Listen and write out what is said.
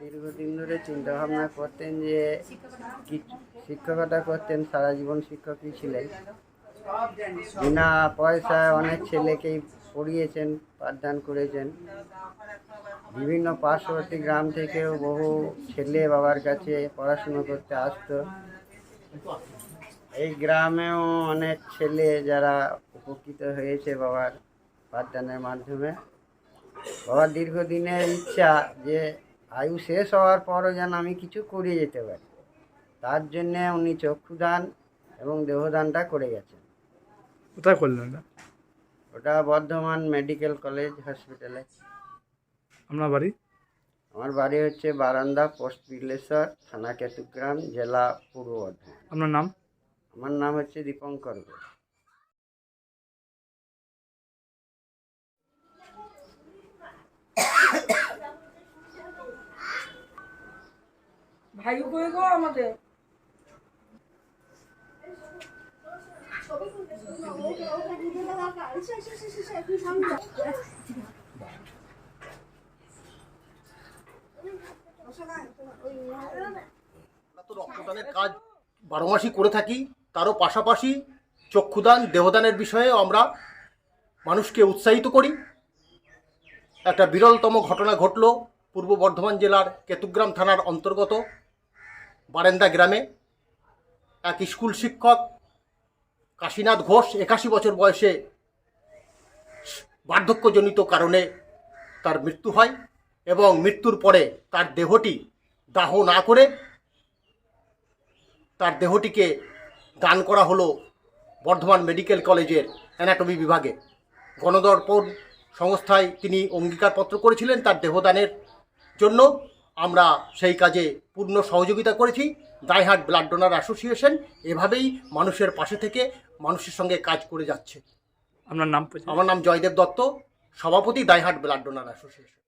দীর্ঘদিন ধরে চিন্তা ভাবনা করতেন যে শিক্ষকতা করতেন, সারা জীবন শিক্ষকই ছিলেন। বিনা পয়সায় অনেক ছেলেকেই পড়িয়েছেন, পাঠদান করেছেন। বিভিন্ন পার্শ্ববর্তী গ্রাম থেকেও বহু ছেলে বাবার কাছে পড়াশুনো করতে আসতো। এই গ্রামেও অনেক ছেলে যারা উপকৃত হয়েছে বাবার পাঠদানের মাধ্যমে। বাবার দীর্ঘদিনের ইচ্ছা যে আয়ু শেষ হওয়ার পরও যেন আমি কিছু করে যেতে পারি। তার জন্যে উনি চক্ষুদান এবং দেহদানটা করে গেছেন। কোথায় করলেন? ওটা বর্ধমান মেডিকেল কলেজ হসপিটালে আপনার বাড়ি? আমার বাড়ি হচ্ছে বারান্দা পোস্ট বিলেশ্বর থানা কেতুগ্রাম জেলা পূর্ব বর্ধমান। আপনার নাম? আমার নাম হচ্ছে দীপঙ্কর ঘোষ। ভাই কই গো আমাদের? কাজ বারো মাসই করে থাকি, তারও পাশাপাশি চক্ষুদান, দেহদানের বিষয়ে আমরা মানুষকে উৎসাহিত করি। একটা বিরলতম ঘটনা ঘটল পূর্ব বর্ধমান জেলার কেতুগ্রাম থানার অন্তর্গত বারেন্দা গ্রামে। এক স্কুল শিক্ষক কাশীনাথ ঘোষ একাশি বছর বয়সে বার্ধক্যজনিত কারণে তার মৃত্যু হয় এবং মৃত্যুর পরে তার দেহটি দাহ না করে তার দেহটিকে দান করা হলো বর্ধমান মেডিকেল কলেজের অ্যানাটমি বিভাগে। গণদর্পণ সংস্থায় তিনি অঙ্গীকারপত্র করেছিলেন তার দেহদানের জন্য। আমরা সেই কাজে পূর্ণ সহযোগিতা করেছি। দাইহাট ব্লাড ডোনার অ্যাসোসিয়েশন এভাবেই মানুষের পাশে থেকে মানুষের সঙ্গে কাজ করে যাচ্ছে। আপনার নাম আমার নাম জয়দেব দত্ত সভাপতি দাইহাট ব্লাড ডোনার অ্যাসোসিয়েশন